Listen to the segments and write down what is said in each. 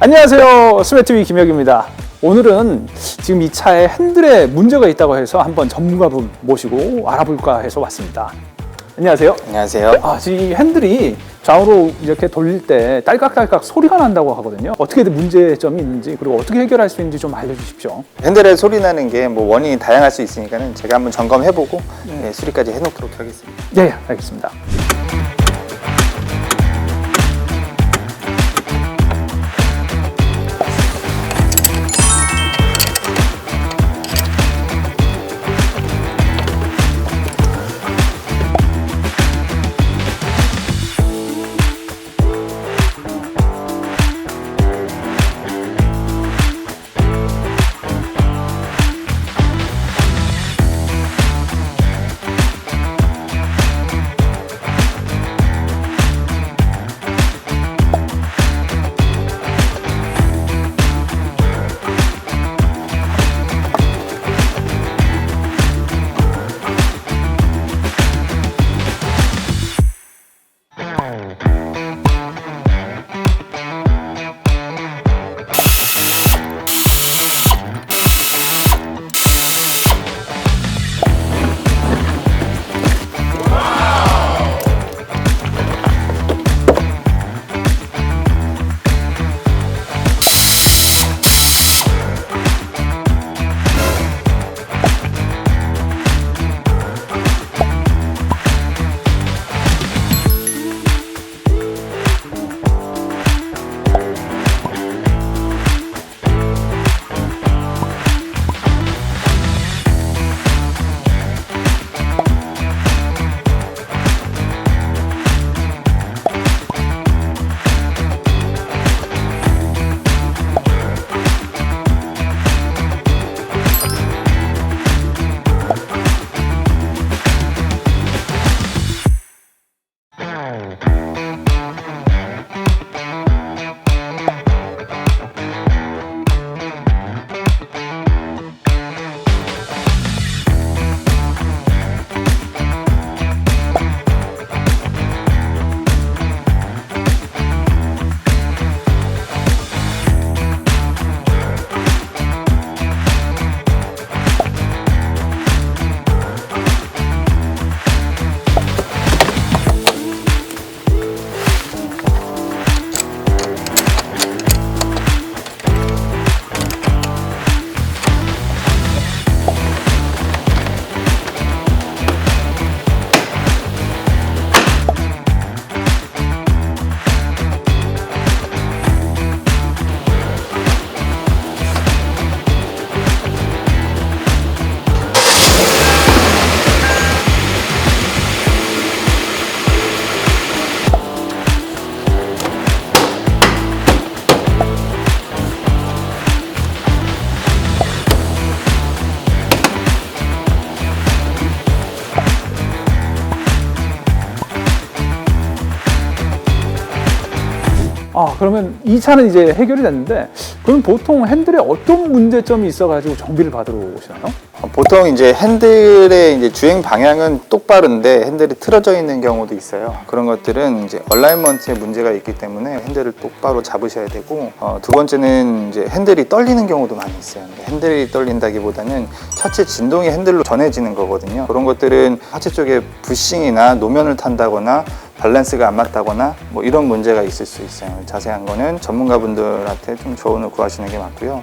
안녕하세요. 스매트비 김혁입니다. 오늘은 지금 이 차에 핸들에 문제가 있다고 해서 한번 전문가분 모시고 알아볼까 해서 왔습니다. 안녕하세요. 안녕하세요. 아, 지금 이 핸들이 좌우로 이렇게 돌릴 때 딸깍딸깍 소리가 난다고 하거든요. 어떻게 문제점이 있는지 그리고 어떻게 해결할 수 있는지 좀 알려주십시오. 핸들에 소리 나는 게 뭐 원인이 다양할 수 있으니까는 제가 한번 점검해보고 예, 수리까지 해놓도록 하겠습니다. 네, 알겠습니다. 아, 그러면 이 차는 이제 해결이 됐는데, 그럼 보통 핸들에 어떤 문제점이 있어가지고 정비를 받으러 오시나요? 어, 보통 이제 핸들의 이제 주행 방향은 똑바른데 핸들이 틀어져 있는 경우도 있어요. 그런 것들은 이제 얼라이먼트에 문제가 있기 때문에 핸들을 똑바로 잡으셔야 되고 어, 두 번째는 이제 핸들이 떨리는 경우도 많이 있어요. 핸들이 떨린다기보다는 차체 진동이 핸들로 전해지는 거거든요. 그런 것들은 하체 쪽에 부싱이나 노면을 탄다거나 밸런스가 안 맞다거나 뭐 이런 문제가 있을 수 있어요. 자세한 거는 전문가분들한테 좀 조언을 구하시는 게 맞고요.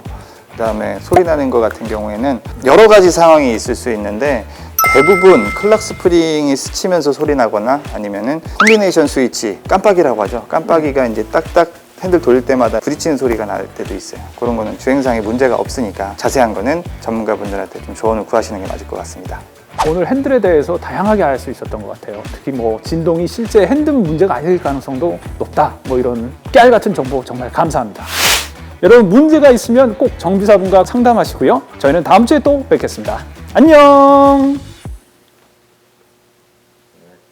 그 다음에 소리 나는 것 같은 경우에는 여러 가지 상황이 있을 수 있는데 대부분 클락 스프링이 스치면서 소리 나거나 아니면은 콤비네이션 스위치 깜빡이라고 하죠. 깜빡이가 이제 딱딱 핸들 돌릴 때마다 부딪히는 소리가 날 때도 있어요. 그런 거는 주행상에 문제가 없으니까 자세한 거는 전문가분들한테 좀 조언을 구하시는 게 맞을 것 같습니다. 오늘 핸들에 대해서 다양하게 알 수 있었던 것 같아요. 특히 뭐 진동이 실제 핸들 문제가 아닐 가능성도 높다. 뭐 이런 깨알 같은 정보 정말 감사합니다. 여러분 문제가 있으면 꼭 정비사분과 상담하시고요. 저희는 다음 주에 또 뵙겠습니다. 안녕!